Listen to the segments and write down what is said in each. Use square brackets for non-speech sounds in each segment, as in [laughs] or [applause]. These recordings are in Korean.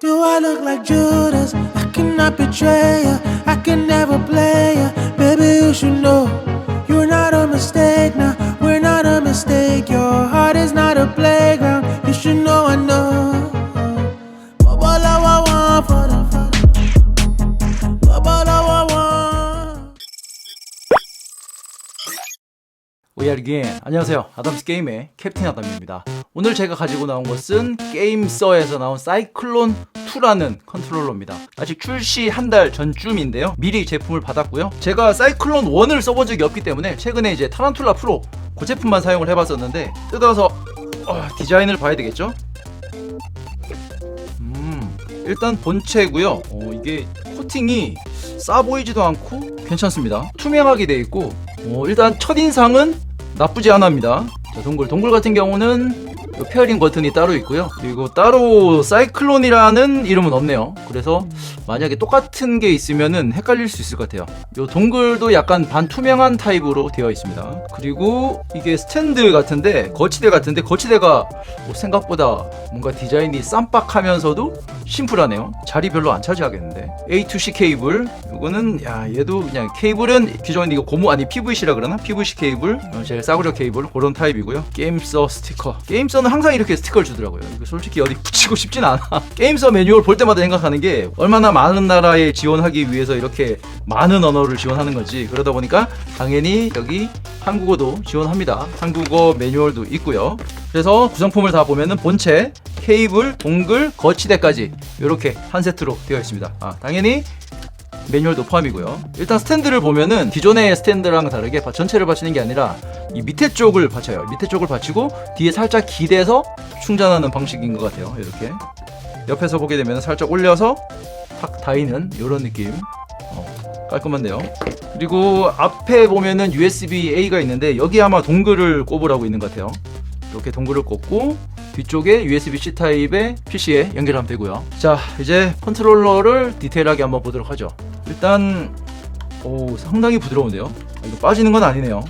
Do I look like Judas? I cannot betray ya. I can never play ya. Baby, you should know you're not a mistake. Now we're not a mistake. Your heart is not a playground. You should know I know. 오야리긴 안녕하세요 아담스 게임의 캡틴 아담입니다 오늘 제가 가지고 나온 것은 게임서에서 나온 사이클론 2라는 컨트롤러입니다. 아직 출시 한 달 전쯤인데요. 미리 제품을 받았고요. 제가 사이클론 1을 써본 적이 없기 때문에 최근에 이제 타란툴라 프로 그 제품만 사용을 해봤었는데 뜯어서 어, 디자인을 봐야 되겠죠? 음 일단 본체고요. 어, 이게 코팅이 싸 보이지도 않고 괜찮습니다. 투명하게 돼 있고 어, 일단 첫 인상은 나쁘지 않합니다. 자, 동글 동글 같은 경우는 요 페어링 버튼이 따로 있고요. 그리고 따로 사이클론이라는 이름은 없네요. 그래서 만약에 똑같은 게 있으면은 헷갈릴 수 있을 것 같아요. 요 동글도 약간 반투명한 타입으로 되어 있습니다. 그리고 이게 스탠드 같은데 거치대 같은데 거치대가 뭐 생각보다 뭔가 디자인이 쌈박하면서도 심플하네요. 자리 별로 안 차지하겠는데. A2C 케이블. 이거는 야 얘도 그냥 케이블은 기존에 이거 고무 아니 PVC라 그러나? PVC 케이블 어, 제일 싸구려 케이블 그런 타입이고요. 게임서 스티커. 게임서는 항상 이렇게 스티커를 주더라고요. 이거 솔직히 어디 붙이고 싶진 않아. [laughs] 게임서 매뉴얼 볼 때마다 생각하는 게 얼마나 많은 나라에 지원하기 위해서 이렇게 많은 언어를 지원하는 건지. 그러다 보니까 당연히 여기 한국어도 지원합니다. 한국어 매뉴얼도 있고요. 그래서 구성품을 다 보면은 본체 케이블 동글 거치대까지 이렇게 한 세트로 되어 있습니다. 아 당연히 매뉴얼도 포함이고요. 일단 스탠드를 보면은 기존의 스탠드랑 다르게 바- 전체를 받치는 게 아니라 이 밑에 쪽을 받쳐요. 밑에 쪽을 받치고 뒤에 살짝 기대서 충전하는 방식인 것 같아요. 이렇게 옆에서 보게 되면 살짝 올려서 탁 닿이는 이런 느낌. 어, 깔끔한데요. 그리고 앞에 보면은 USB A가 있는데 여기 아마 동글을 꼽으라고 있는 것 같아요. 이렇게 동글을 꼽고 뒤쪽에 USB-C 타입의 PC에 연결하면 되고요. 자, 이제 컨트롤러를 디테일하게 한번 보도록 하죠. 일단 오, 상당히 부드러운데요. 아, 이거 빠지는 건 아니네요.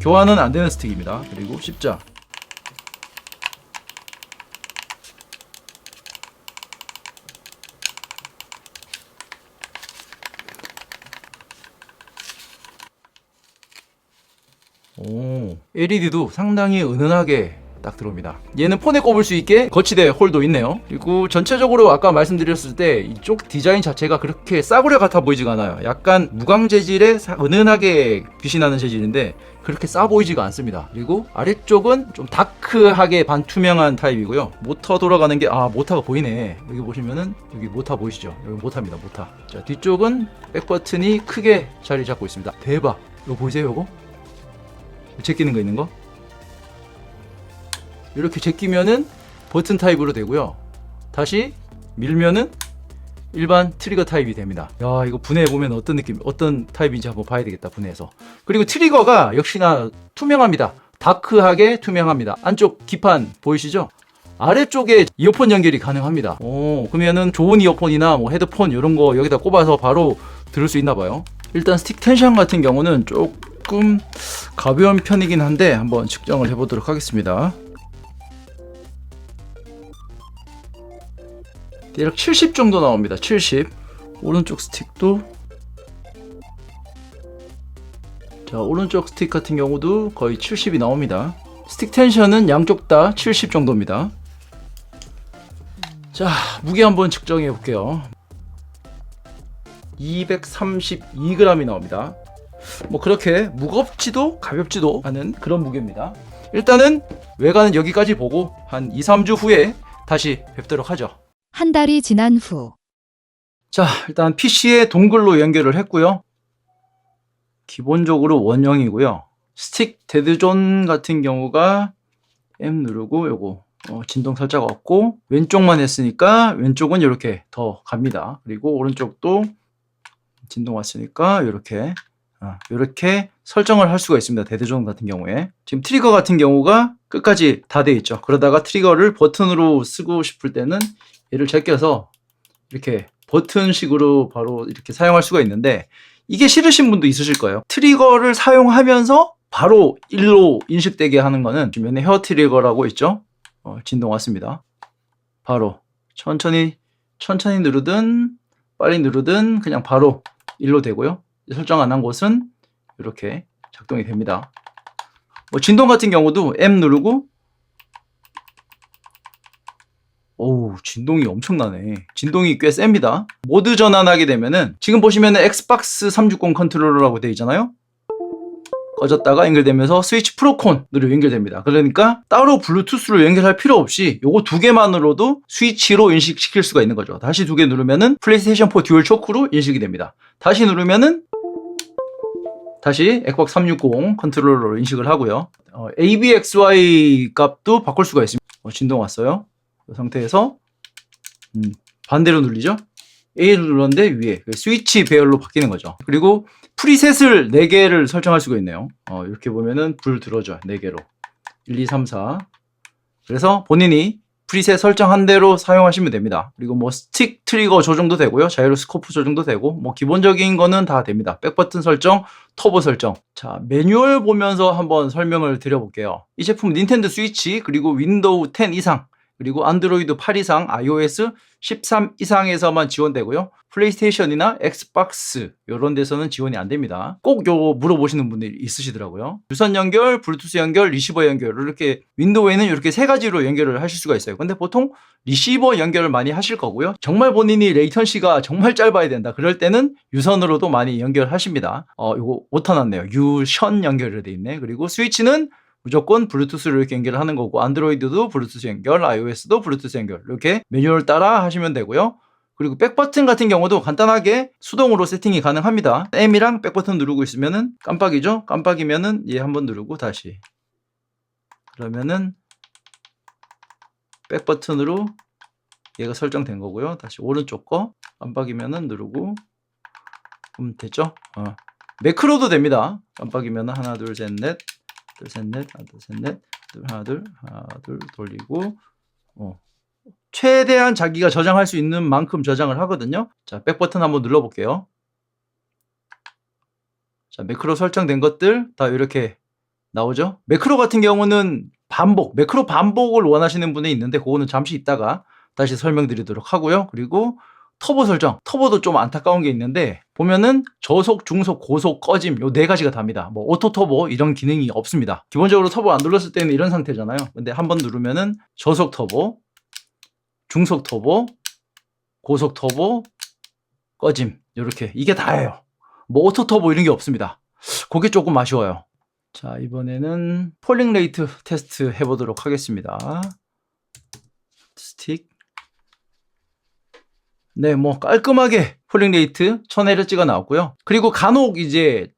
교환은 안 되는 스틱입니다. 그리고 십자. 오, LED도 상당히 은은하게 딱 들어옵니다. 얘는 폰에 꼽을 수 있게 거치대 홀도 있네요. 그리고 전체적으로 아까 말씀드렸을 때 이쪽 디자인 자체가 그렇게 싸구려 같아 보이지가 않아요. 약간 무광 재질의 사- 은은하게 빛이 나는 재질인데 그렇게 싸 보이지가 않습니다. 그리고 아래쪽은 좀 다크하게 반투명한 타입이고요. 모터 돌아가는 게 아 모터가 보이네. 여기 보시면은 여기 모터 보이시죠? 여기 모터입니다. 모터. 자 뒤쪽은 백 버튼이 크게 자리 잡고 있습니다. 대박. 이거 보이세요? 이거? 제끼는 거 있는 거? 이렇게 제끼면은 버튼 타입으로 되고요. 다시 밀면은 일반 트리거 타입이 됩니다. 야, 이거 분해해 보면 어떤 느낌, 어떤 타입인지 한번 봐야 되겠다. 분해해서. 그리고 트리거가 역시나 투명합니다. 다크하게 투명합니다. 안쪽 기판 보이시죠? 아래쪽에 이어폰 연결이 가능합니다. 오, 그러면은 좋은 이어폰이나 뭐 헤드폰 이런 거 여기다 꼽아서 바로 들을 수 있나 봐요. 일단 스틱 텐션 같은 경우는 조금 가벼운 편이긴 한데 한번 측정을 해보도록 하겠습니다. 대략 70 정도 나옵니다. 70. 오른쪽 스틱도 자 오른쪽 스틱 같은 경우도 거의 70이 나옵니다. 스틱 텐션은 양쪽 다 70 정도입니다. 자 무게 한번 측정해 볼게요. 232g이 나옵니다. 뭐 그렇게 무겁지도 가볍지도 않은 그런 무게입니다. 일단은 외관은 여기까지 보고 한 2, 3주 후에 다시 뵙도록 하죠. 한 달이 지난 후 자, 일단 PC에 동글로 연결을 했고요. 기본적으로 원형이고요. 스틱 데드존 같은 경우가 M 누르고 요거 어, 진동 살짝 없고 왼쪽만 했으니까 왼쪽은 이렇게 더 갑니다. 그리고 오른쪽도 진동 왔으니까 이렇게 이렇게 설정을 할 수가 있습니다. 데드존 같은 경우에 지금 트리거 같은 경우가 끝까지 다 돼 있죠. 그러다가 트리거를 버튼으로 쓰고 싶을 때는 얘를 제껴서 이렇게 버튼식으로 바로 이렇게 사용할 수가 있는데 이게 싫으신 분도 있으실 거예요. 트리거를 사용하면서 바로 일로 인식되게 하는 거는 주변에 헤어 트리거라고 있죠. 어, 진동 왔습니다. 바로 천천히 천천히 누르든 빨리 누르든 그냥 바로 일로 되고요. 설정 안 한 곳은 이렇게 작동이 됩니다. 뭐 진동 같은 경우도 M 누르고 오우 진동이 엄청나네 진동이 꽤 셉니다 모드 전환하게 되면은 지금 보시면은 엑스박스 360 컨트롤러라고 되어 있잖아요 꺼졌다가 연결되면서 스위치 프로콘으로 연결됩니다 그러니까 따로 블루투스로 연결할 필요 없이 요거 두 개만으로도 스위치로 인식시킬 수가 있는 거죠 다시 두 개 누르면은 플레이스테이션 4 듀얼 초크로 인식이 됩니다 다시 누르면은 다시 엑박 360 컨트롤러로 인식을 하고요. 어, ABXY 값도 바꿀 수가 있습니다. 어, 진동 왔어요. 이 상태에서 음, 반대로 눌리죠. A를 눌렀는데 위에 그 스위치 배열로 바뀌는 거죠. 그리고 프리셋을 4개를 설정할 수가 있네요. 어, 이렇게 보면은 불 들어줘요. 4개로. 1, 2, 3, 4. 그래서 본인이 프리셋 설정한 대로 사용하시면 됩니다. 그리고 뭐 스틱 트리거 조정도 되고요. 자이로스코프 조정도 되고 뭐 기본적인 거는 다 됩니다. 백버튼 설정, 터보 설정. 자, 매뉴얼 보면서 한번 설명을 드려볼게요. 이 제품 닌텐도 스위치 그리고 윈도우 10 이상 그리고 안드로이드 8 이상, iOS 13 이상에서만 지원되고요. 플레이스테이션이나 엑스박스 이런 데서는 지원이 안 됩니다. 꼭 요거 물어보시는 분들이 있으시더라고요. 유선 연결, 블루투스 연결, 리시버 연결 이렇게 윈도우에는 이렇게 세 가지로 연결을 하실 수가 있어요. 근데 보통 리시버 연결을 많이 하실 거고요. 정말 본인이 레이턴시가 정말 짧아야 된다. 그럴 때는 유선으로도 많이 연결하십니다. 어, 요거 오타났네요. 유션 연결이 돼 있네. 그리고 스위치는 무조건 블루투스로 이렇게 연결을 하는 거고 안드로이드도 블루투스 연결, iOS도 블루투스 연결 이렇게 매뉴얼 따라 하시면 되고요. 그리고 백버튼 같은 경우도 간단하게 수동으로 세팅이 가능합니다. M이랑 백버튼 누르고 있으면은 깜빡이죠? 깜빡이면은 얘 한번 누르고 다시 그러면은 백버튼으로 얘가 설정된 거고요. 다시 오른쪽 거 깜빡이면은 누르고 그럼 됐죠? 어. 매크로도 됩니다. 깜빡이면 하나 둘 셋 넷 둘 셋 넷 하나 둘 셋 넷 둘 하나 둘 하나 둘 돌리고 어. 최대한 자기가 저장할 수 있는 만큼 저장을 하거든요. 자, 백 버튼 한번 눌러 볼게요. 자, 매크로 설정된 것들 다 이렇게 나오죠. 매크로 같은 경우는 반복, 매크로 반복을 원하시는 분이 있는데 그거는 잠시 있다가 다시 설명드리도록 하고요. 그리고 터보 설정, 터보도 좀 안타까운 게 있는데 보면은 저속, 중속, 고속, 꺼짐 요 네 가지가 답니다. 뭐 오토 터보 이런 기능이 없습니다. 기본적으로 터보 안 눌렀을 때는 이런 상태잖아요. 근데 한번 누르면은 저속 터보, 중속 터보, 고속 터보, 꺼짐 이렇게 이게 다예요. 뭐 오토 터보 이런 게 없습니다. 그게 조금 아쉬워요. 자 이번에는 폴링 레이트 테스트 해보도록 하겠습니다. 스틱 네, 뭐 깔끔하게 폴링 레이트 1000Hz가 나왔고요. 그리고 간혹 이제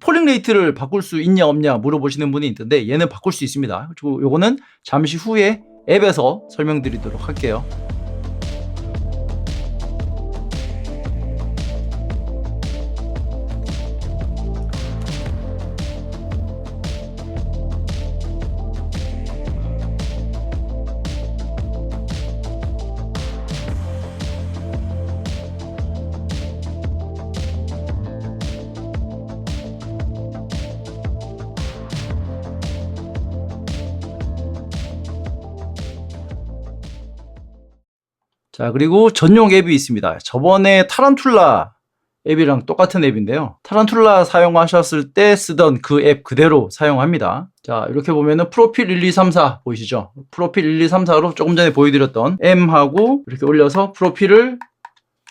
폴링 레이트를 바꿀 수 있냐 없냐 물어보시는 분이 있는데 얘는 바꿀 수 있습니다. 그리고 요거는 잠시 후에 앱에서 설명드리도록 할게요. 자, 그리고 전용 앱이 있습니다. 저번에 타란툴라 앱이랑 똑같은 앱인데요. 타란툴라 사용하셨을 때 쓰던 그 앱 그대로 사용합니다. 자, 이렇게 보면은 프로필 1234 보이시죠? 프로필 1234로 조금 전에 보여드렸던 M하고 이렇게 올려서 프로필을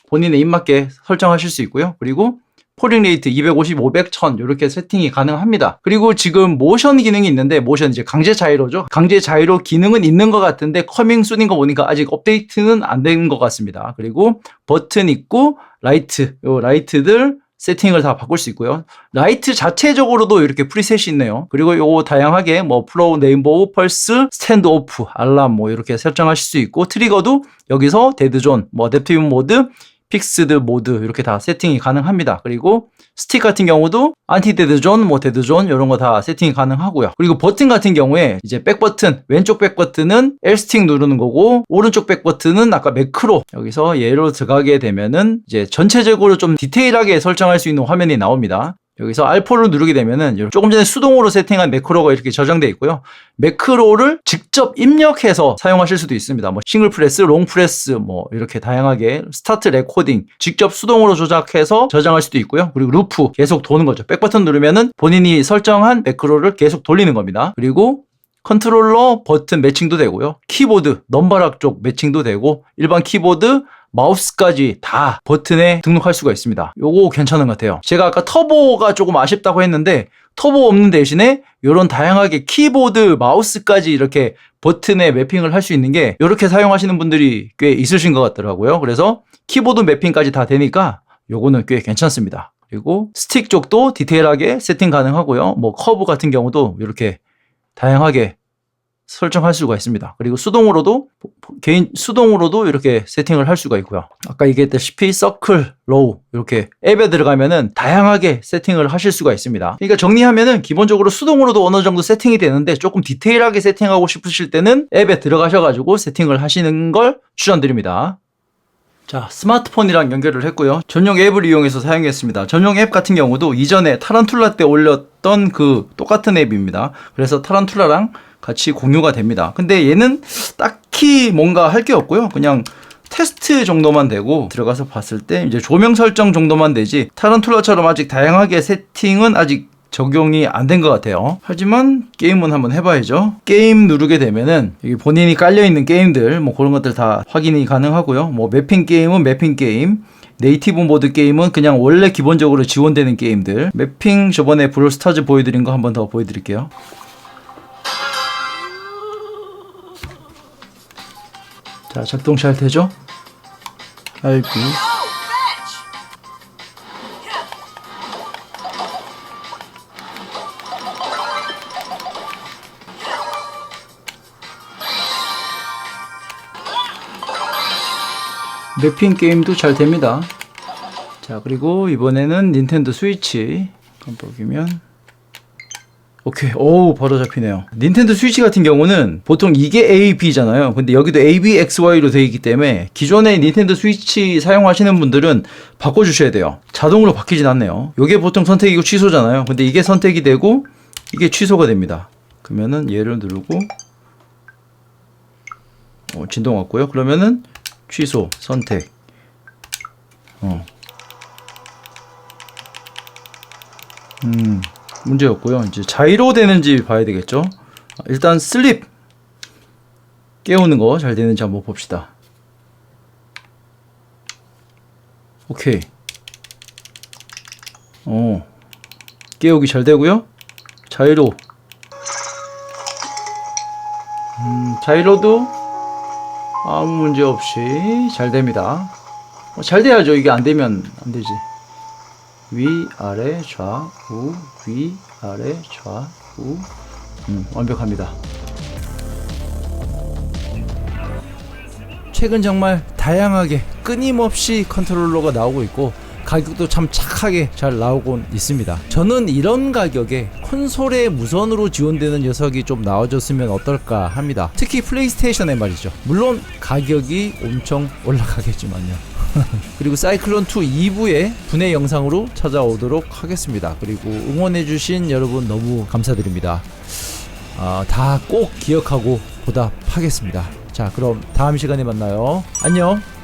본인의 입맞게 설정하실 수 있고요. 그리고 폴링 레이트 250, 500, 1000 이렇게 세팅이 가능합니다. 그리고 지금 모션 기능이 있는데 모션 이제 강제 자이로죠. 강제 자이로 기능은 있는 것 같은데 커밍 순인 거 보니까 아직 업데이트는 안 된 것 같습니다. 그리고 버튼 있고 라이트, 요 라이트들 세팅을 다 바꿀 수 있고요. 라이트 자체적으로도 이렇게 프리셋이 있네요. 그리고 요거 다양하게 뭐 플로우, 네임보우, 펄스, 스탠드 오프, 알람 뭐 이렇게 설정하실 수 있고 트리거도 여기서 데드존, 뭐 댑티브 모드, 픽스드 모드 이렇게 다 세팅이 가능합니다. 그리고 스틱 같은 경우도 안티 데드 존, 뭐 데드 존 이런 거 다 세팅이 가능하고요. 그리고 버튼 같은 경우에 이제 백 버튼, 왼쪽 백 버튼은 L 스틱 누르는 거고 오른쪽 백 버튼은 아까 매크로 여기서 얘로 들어가게 되면은 이제 전체적으로 좀 디테일하게 설정할 수 있는 화면이 나옵니다. 여기서 R4를 누르게 되면은 요- 조금 전에 수동으로 세팅한 매크로가 이렇게 저장돼 있고요. 매크로를 직접 입력해서 사용하실 수도 있습니다. 뭐 싱글 프레스, 롱 프레스 뭐 이렇게 다양하게 스타트 레코딩 직접 수동으로 조작해서 저장할 수도 있고요. 그리고 루프 계속 도는 거죠. 백 버튼 누르면은 본인이 설정한 매크로를 계속 돌리는 겁니다. 그리고 컨트롤러 버튼 매칭도 되고요. 키보드, 넘버락 쪽 매칭도 되고 일반 키보드, 마우스까지 다 버튼에 등록할 수가 있습니다. 요거 괜찮은 것 같아요. 제가 아까 터보가 조금 아쉽다고 했는데 터보 없는 대신에 이런 다양하게 키보드, 마우스까지 이렇게 버튼에 매핑을 할 수 있는 게 이렇게 사용하시는 분들이 꽤 있으신 것 같더라고요. 그래서 키보드 매핑까지 다 되니까 요거는 꽤 괜찮습니다. 그리고 스틱 쪽도 디테일하게 세팅 가능하고요. 뭐 커브 같은 경우도 이렇게 다양하게 설정할 수가 있습니다. 그리고 수동으로도 개인 수동으로도 이렇게 세팅을 할 수가 있고요. 아까 얘기했다시피 서클, 로우 이렇게 앱에 들어가면은 다양하게 세팅을 하실 수가 있습니다. 그러니까 정리하면은 기본적으로 수동으로도 어느 정도 세팅이 되는데 조금 디테일하게 세팅하고 싶으실 때는 앱에 들어가셔가지고 세팅을 하시는 걸 추천드립니다. 자, 스마트폰이랑 연결을 했고요. 전용 앱을 이용해서 사용했습니다. 전용 앱 같은 경우도 이전에 타란툴라 때 올렸던 그 똑같은 앱입니다. 그래서 타란툴라랑 같이 공유가 됩니다. 근데 얘는 딱히 뭔가 할 게 없고요. 그냥 테스트 정도만 되고 들어가서 봤을 때 이제 조명 설정 정도만 되지 타란툴라처럼 아직 다양하게 세팅은 아직 적용이 안 된 것 같아요. 하지만 게임은 한번 해봐야죠. 게임 누르게 되면은 여기 본인이 깔려 있는 게임들 뭐 그런 것들 다 확인이 가능하고요. 뭐 매핑 게임은 매핑 게임, 네이티브 모드 게임은 그냥 원래 기본적으로 지원되는 게임들. 매핑 저번에 브롤스타즈 보여드린 거 한번 더 보여드릴게요. 자 작동 잘 되죠? RB 매핑 게임도 잘 됩니다. 자, 그리고 이번에는 닌텐도 스위치 보면 오케이. 오우, 바로 잡히네요. 닌텐도 스위치 같은 경우는 보통 이게 A, B잖아요. 근데 여기도 A, B, X, Y로 되어 있기 때문에 기존의 닌텐도 스위치 사용하시는 분들은 바꿔주셔야 돼요. 자동으로 바뀌진 않네요. 이게 보통 선택이고 취소잖아요. 근데 이게 선택이 되고 이게 취소가 됩니다. 그러면은 얘를 누르고 어, 진동 왔고요. 그러면은 취소, 선택. 어. 음, 문제 없고요. 이제 자이로 되는지 봐야 되겠죠. 아, 일단 슬립 깨우는 거 잘 되는지 한번 봅시다. 오케이. 어. 깨우기 잘 되고요. 자이로. 음, 자이로도 아무 문제 없이 잘 됩니다. 어, 잘 돼야죠. 이게 안 되면 안 되지. 위, 아래, 좌, 우, 위, 아래, 좌, 우. 음, 완벽합니다. 최근 정말 다양하게 끊임없이 컨트롤러가 나오고 있고 가격도 참 착하게 잘 나오고 있습니다. 저는 이런 가격에 콘솔에 무선으로 지원되는 녀석이 좀 나와줬으면 어떨까 합니다. 특히 플레이스테이션에 말이죠. 물론 가격이 엄청 올라가겠지만요. [laughs] 그리고 사이클론 2 2부의 분해 영상으로 찾아오도록 하겠습니다. 그리고 응원해주신 여러분 너무 감사드립니다. 아, 다 꼭 기억하고 보답하겠습니다. 자, 그럼 다음 시간에 만나요. 안녕.